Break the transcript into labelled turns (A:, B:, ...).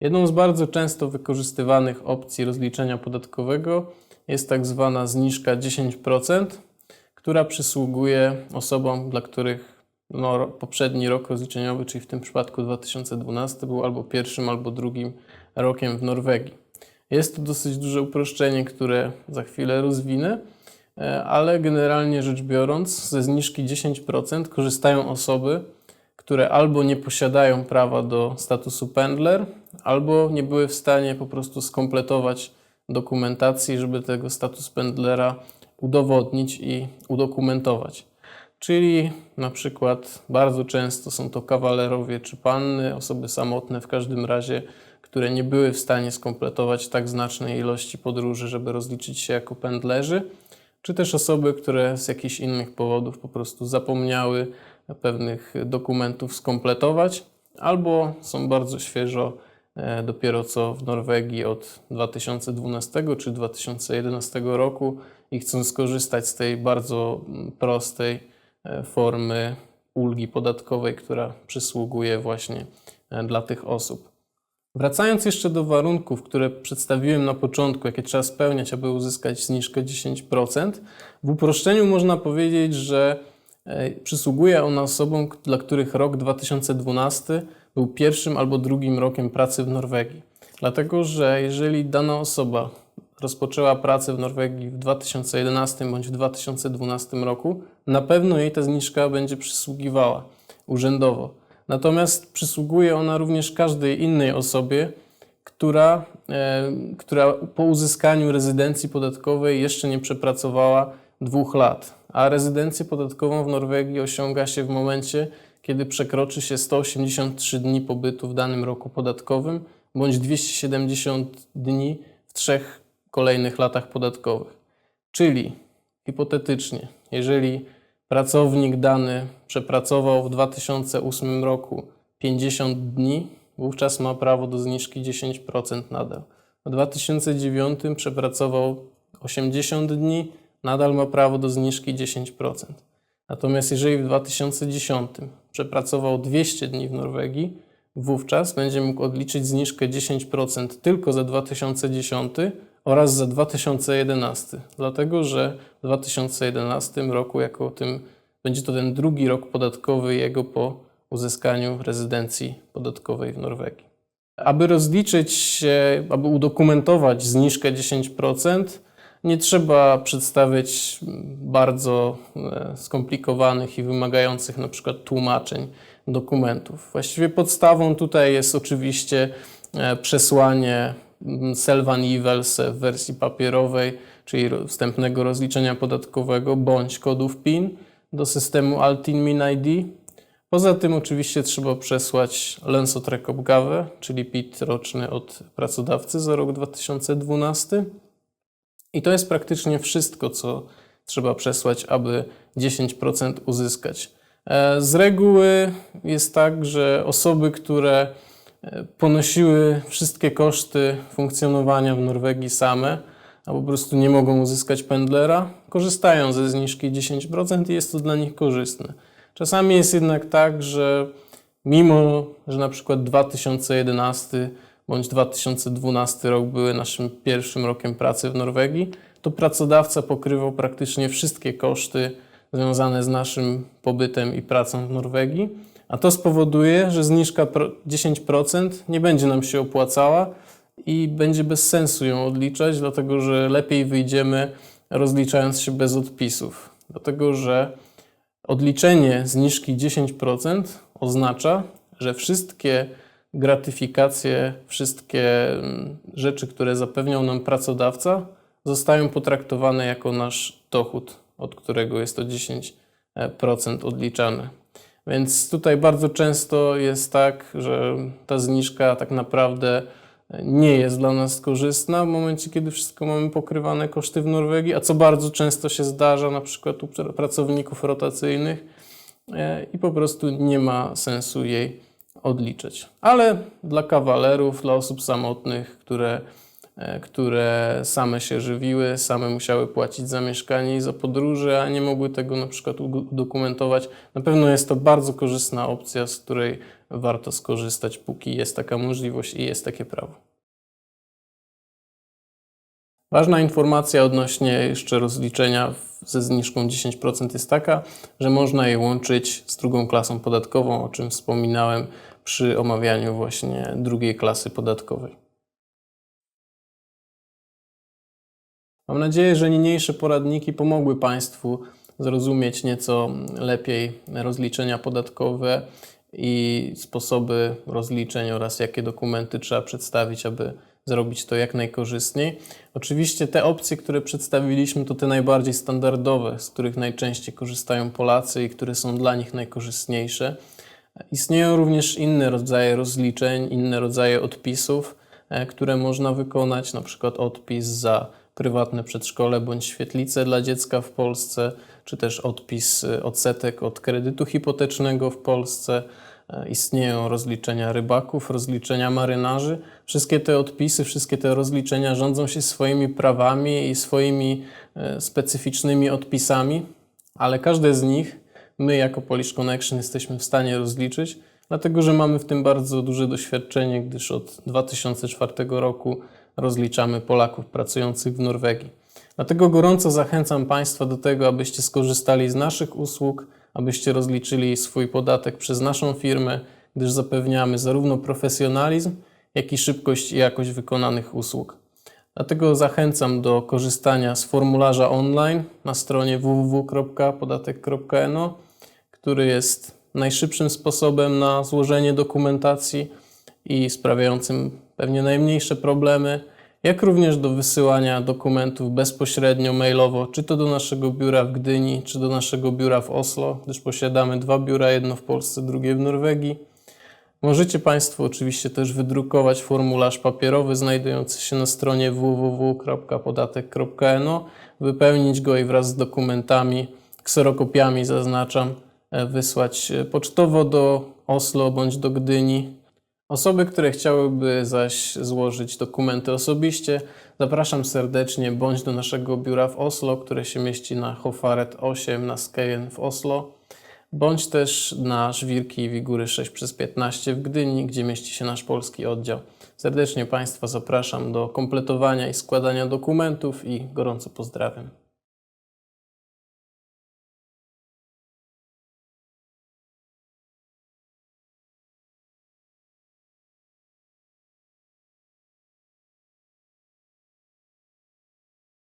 A: Jedną z bardzo często wykorzystywanych opcji rozliczenia podatkowego jest tak zwana zniżka 10%, która przysługuje osobom, dla których no, poprzedni rok rozliczeniowy, czyli w tym przypadku 2012, był albo pierwszym, albo drugim rokiem w Norwegii. Jest to dosyć duże uproszczenie, które za chwilę rozwinę, e, ale generalnie rzecz biorąc, ze zniżki 10% korzystają osoby, które albo nie posiadają prawa do statusu pendler, albo nie były w stanie po prostu skompletować dokumentacji, żeby tego status pendlera udowodnić i udokumentować. Czyli na przykład bardzo często są to kawalerowie czy panny, osoby samotne w każdym razie, które nie były w stanie skompletować tak znacznej ilości podróży, żeby rozliczyć się jako pendlerzy, czy też osoby, które z jakichś innych powodów po prostu zapomniały pewnych dokumentów skompletować, albo są bardzo świeżo, e, dopiero co w Norwegii od 2012 czy 2011 roku i chcą skorzystać z tej bardzo mm, prostej e, formy ulgi podatkowej, która przysługuje właśnie e, dla tych osób. Wracając jeszcze do warunków, które przedstawiłem na początku, jakie trzeba spełniać, aby uzyskać zniżkę 10%, w uproszczeniu można powiedzieć, że przysługuje ona osobom, dla których rok 2012 był pierwszym albo drugim rokiem pracy w Norwegii. Dlatego, że jeżeli dana osoba rozpoczęła pracę w Norwegii w 2011 bądź w 2012 roku, na pewno jej ta zniżka będzie przysługiwała urzędowo. Natomiast przysługuje ona również każdej innej osobie, która, e, która po uzyskaniu rezydencji podatkowej jeszcze nie przepracowała dwóch lat. A rezydencję podatkową w Norwegii osiąga się w momencie, kiedy przekroczy się 183 dni pobytu w danym roku podatkowym bądź 270 dni w trzech kolejnych latach podatkowych. Czyli hipotetycznie, jeżeli pracownik dany przepracował w 2008 roku 50 dni, wówczas ma prawo do zniżki 10% nadal. W 2009 przepracował 80 dni, nadal ma prawo do zniżki 10%. Natomiast jeżeli w 2010 przepracował 200 dni w Norwegii, wówczas będzie mógł odliczyć zniżkę 10% tylko za 2010 oraz za 2011, dlatego że w 2011 roku jako tym będzie to ten drugi rok podatkowy jego po uzyskaniu rezydencji podatkowej w Norwegii. Aby rozliczyć się, aby udokumentować zniżkę 10%, nie trzeba przedstawiać bardzo e, skomplikowanych i wymagających na przykład tłumaczeń dokumentów. Właściwie podstawą tutaj jest oczywiście e, przesłanie mm, Selvan Ivels w wersji papierowej, czyli wstępnego rozliczenia podatkowego bądź kodów PIN do systemu Altin Min ID. Poza tym oczywiście trzeba przesłać Lensotrekopgave, czyli PIT roczny od pracodawcy za rok 2012. I to jest praktycznie wszystko, co trzeba przesłać, aby 10% uzyskać. E, Z reguły jest tak, że osoby, które e, ponosiły wszystkie koszty funkcjonowania w Norwegii same, a po prostu nie mogą uzyskać pendlera, korzystają ze zniżki 10% i jest to dla nich korzystne. Czasami jest jednak tak, że mimo, że na przykład 2011 bądź 2012 rok były naszym pierwszym rokiem pracy w Norwegii, to pracodawca pokrywał praktycznie wszystkie koszty związane z naszym pobytem i pracą w Norwegii, a to spowoduje, że zniżka pro- 10% nie będzie nam się opłacała i będzie bez sensu ją odliczać, dlatego że lepiej wyjdziemy rozliczając się bez odpisów. Dlatego, że odliczenie zniżki 10% oznacza, że wszystkie gratyfikacje, wszystkie mm, rzeczy, które zapewniał nam pracodawca, zostają potraktowane jako nasz dochód, od którego jest to 10% odliczane. Więc tutaj bardzo często jest tak, że ta zniżka tak naprawdę nie jest dla nas korzystna w momencie, kiedy wszystko mamy pokrywane koszty w Norwegii, a co bardzo często się zdarza na przykład u pr- pracowników rotacyjnych e, i po prostu nie ma sensu jej odliczać. Ale dla kawalerów, dla osób samotnych, które, e, które same się żywiły, same musiały płacić za mieszkanie i za podróże, a nie mogły tego na przykład udokumentować, na pewno jest to bardzo korzystna opcja, z której warto skorzystać, póki jest taka możliwość i jest takie prawo. Ważna informacja odnośnie jeszcze rozliczenia ze zniżką 10% jest taka, że można je łączyć z drugą klasą podatkową, o czym wspominałem przy omawianiu właśnie drugiej klasy podatkowej. Mam nadzieję, że niniejsze poradniki pomogły Państwu zrozumieć nieco lepiej rozliczenia podatkowe i sposoby rozliczeń oraz jakie dokumenty trzeba przedstawić, aby zrobić to jak najkorzystniej. Oczywiście te opcje, które przedstawiliśmy, to te najbardziej standardowe, z których najczęściej korzystają Polacy i które są dla nich najkorzystniejsze. Istnieją również inne rodzaje rozliczeń, inne rodzaje odpisów, e, które można wykonać, na przykład odpis za prywatne przedszkole bądź świetlice dla dziecka w Polsce, czy też odpis e, odsetek od kredytu hipotecznego w Polsce. Istnieją rozliczenia rybaków, rozliczenia marynarzy. Wszystkie te odpisy, wszystkie te rozliczenia rządzą się swoimi prawami i swoimi e, specyficznymi odpisami, ale każde z nich my jako Polish Connection jesteśmy w stanie rozliczyć, dlatego że mamy w tym bardzo duże doświadczenie, gdyż od 2004 roku rozliczamy Polaków pracujących w Norwegii. Dlatego gorąco zachęcam Państwa do tego, abyście skorzystali z naszych usług, abyście rozliczyli swój podatek przez naszą firmę, gdyż zapewniamy zarówno profesjonalizm, jak i szybkość i jakość wykonanych usług. Dlatego zachęcam do korzystania z formularza online na stronie www.podatek.no, który jest najszybszym sposobem na złożenie dokumentacji i sprawiającym pewnie najmniejsze problemy, jak również do wysyłania dokumentów bezpośrednio mailowo, czy to do naszego biura w Gdyni, czy do naszego biura w Oslo, gdyż posiadamy dwa biura, jedno w Polsce, drugie w Norwegii. Możecie Państwo oczywiście też wydrukować formularz papierowy znajdujący się na stronie www.podatek.no, wypełnić go i wraz z dokumentami, kserokopiami zaznaczam, e, wysłać e, pocztowo do Oslo bądź do Gdyni. Osoby, które chciałyby zaś złożyć dokumenty osobiście, zapraszam serdecznie bądź do naszego biura w Oslo, które się mieści na Hofaret 8 na Skejen w Oslo, bądź też na Żwirki Wigury 6 przez 15 w Gdyni, gdzie mieści się nasz polski oddział. Serdecznie Państwa zapraszam do kompletowania i składania dokumentów i gorąco pozdrawiam.